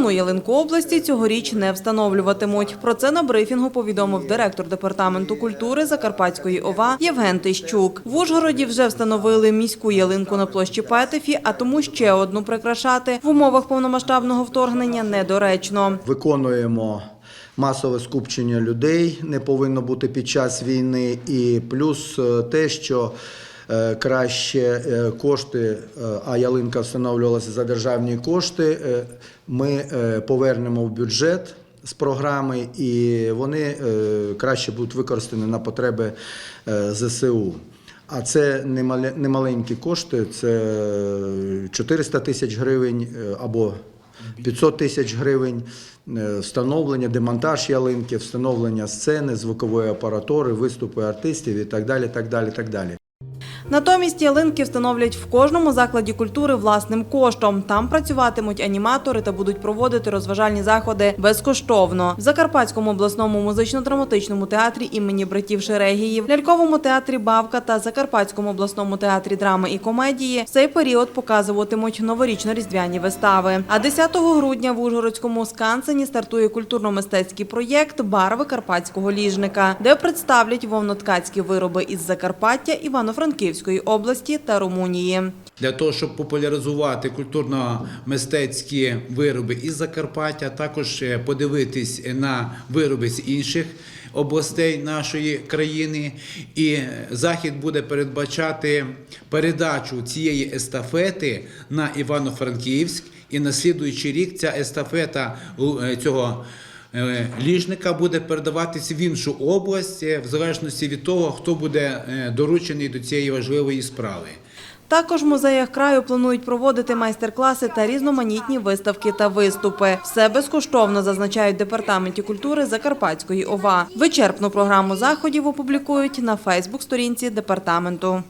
Головну ялинку області цьогоріч не встановлюватимуть. Про це на брифінгу повідомив директор департаменту культури Закарпатської ОВА Євген Тищук. В Ужгороді вже встановили міську ялинку на площі Петефі, а тому ще одну прикрашати в умовах повномасштабного вторгнення недоречно. Виконуємо масове скупчення людей, не повинно бути під час війни, і плюс е, те, що краще е, кошти, е, а ялинка встановлювалася за державні кошти, е, ми е, повернемо в бюджет. З програми, і вони е, краще будуть використані на потреби е, ЗСУ. А це немале- немаленькі кошти, це 400 тисяч гривень е, або 500 тисяч гривень, е, встановлення, демонтаж ялинки, встановлення сцени, звукової апаратури, виступи артистів і так далі. так далі, так далі. Натомість ялинки встановлять в кожному закладі культури власним коштом. Там працюватимуть аніматори та будуть проводити розважальні заходи безкоштовно. В Закарпатському обласному музично-драматичному театрі імені братів Шерегіїв, ляльковому театрі Бавка та Закарпатському обласному театрі драми і комедії в цей період показуватимуть новорічно-різдвяні вистави. А 10 грудня в Ужгородському скансені стартує культурно-мистецький проєкт Барви карпатського ліжника, де представлять вовноткацькі вироби із Закарпаття, Івано-Франківської області та Румунії. для того, щоб популяризувати культурно-мистецькі вироби із Закарпаття, також е, подивитись на вироби з інших областей нашої країни. І е, захід буде передбачати передачу цієї естафети на Івано-Франківськ. І на слідуючий рік ця естафета е, цього ліжника буде передаватися в іншу область, е, в залежності від того, хто буде е, доручений до цієї важливої справи. Також в музеях краю планують проводити майстер-класи та різноманітні виставки та виступи. Все безкоштовно зазначають департаменті культури Закарпатської ОВА. Вичерпну програму заходів опублікують на Фейсбук-сторінці департаменту.